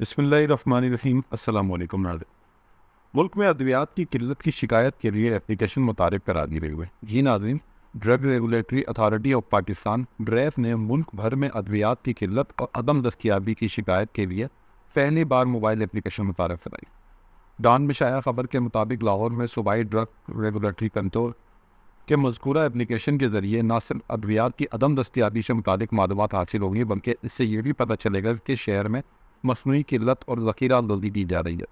बसमीम अल्लाम मुल्क में अद्वियात की किल्लत की शिकायत के लिए एप्लीकेशन मुतारफ़ करा दी गई हुई जी नाजरीन drug regulatory authority of Pakistan DRAP ने मुल्क भर में अद्वियात की किल्लत और अदम दस्तियाबी की शिकायत के लिए पहली बार मोबाइल एप्लीकेशन मुतारफ़ कराई। डान में शाया खबर के मुताबिक लाहौर में सूबाई ड्रग रेगुलेटरी कंट्रोल के मजकूरा एप्लीकेशन के ज़रिए न सिर्फ़ अद्वियात की अदम दस्तियाबी से मुतक मालूम हासिल होंगी, बल्कि इससे ये भी पता चलेगा कि शहर में मसनू किल्लत और ज़ख़ीरा जल्दी की जा रही है।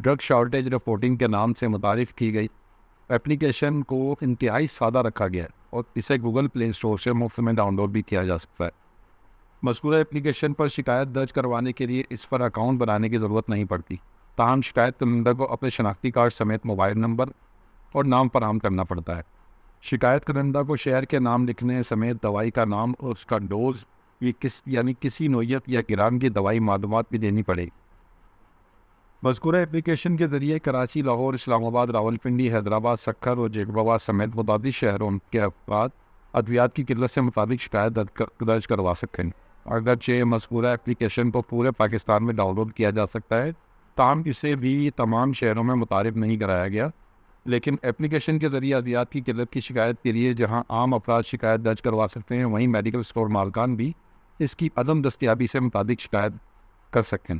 ड्रग शार्टेज रिपोर्टिंग के नाम से मुतारफ़ की गई। एप्लीकेशन को इंतहाई सादा रखा गया है और इसे गूगल प्ले स्टोर से मुफ़्त में डाउनलोड भी किया जा सकता है। मजकूर एप्लीकेशन पर शिकायत दर्ज करवाने के लिए इस पर अकाउंट बनाने की ज़रूरत नहीं पड़ती। ताहम शिकायत करंदा को अपने शनाख्ती कार्ड समेत मोबाइल नंबर और नाम फराम करना पड़ता है। शिकायत करंदा को शहर के नाम लिखने समेत दवाई का नाम और उसका डोज ये किस, यानी किसी नोयत या किरान की दवाई मालूम भी देनी पड़ेगी। मजकूर एप्लीकेशन के ज़रिए कराची, लाहौर, इस्लामाबाद, रावलपिंडी, हैदराबाद, सखर और जेकबाबाद समेत मुताद शहरों के अफराद अद्वियात की किल्लत से मुताबिक शिकायत दर्ज करवा सकते हैं। अगरचे मजकूरा एप्लीकेशन को पूरे पाकिस्तान में डाउनलोड किया जा सकता है। ताम इसे भी तमाम शहरों में मुतारफ़ नहीं कराया गया, लेकिन एप्लीकेशन के ज़रिए अद्वियात की किल्लत की शिकायत के लिए जहाँ आम अफराद शिकायत दर्ज करवा सकते हैं, वहीं मेडिकल स्टोर मालकान भी इसकी अदम दस्तियाबी से मुताबिक शिकायत कर सकें।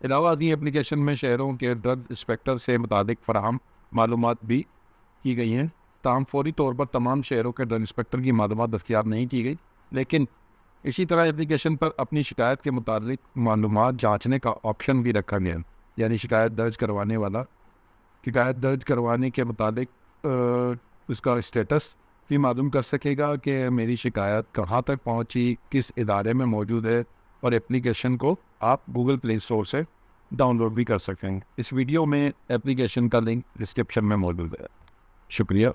अलावा दी एप्लीकेशन में शहरों के ड्रग इंस्पेक्टर से मुताबिक फ़राम मालूम भी की गई हैं। तमाम फौरी तौर पर तमाम शहरों के ड्रग इंस्पेक्टर की मालूम दस्तियाब नहीं की गई, लेकिन इसी तरह एप्लीकेशन पर अपनी शिकायत के मुताबिक मालूम जाँचने का ऑप्शन भी रखा गया यानी शिकायत दर्ज करवाने वाला, शिकायत दर्ज करवाने के मुताबिक उसका स्टेटस भी मालूम कर सकेगा कि मेरी शिकायत कहाँ तक पहुँची, किस इदारे में मौजूद है और एप्लीकेशन को आप गूगल प्ले स्टोर से डाउनलोड भी कर सकेंगे इस वीडियो में एप्लीकेशन का लिंक डिस्क्रिप्शन में मौजूद है। शुक्रिया।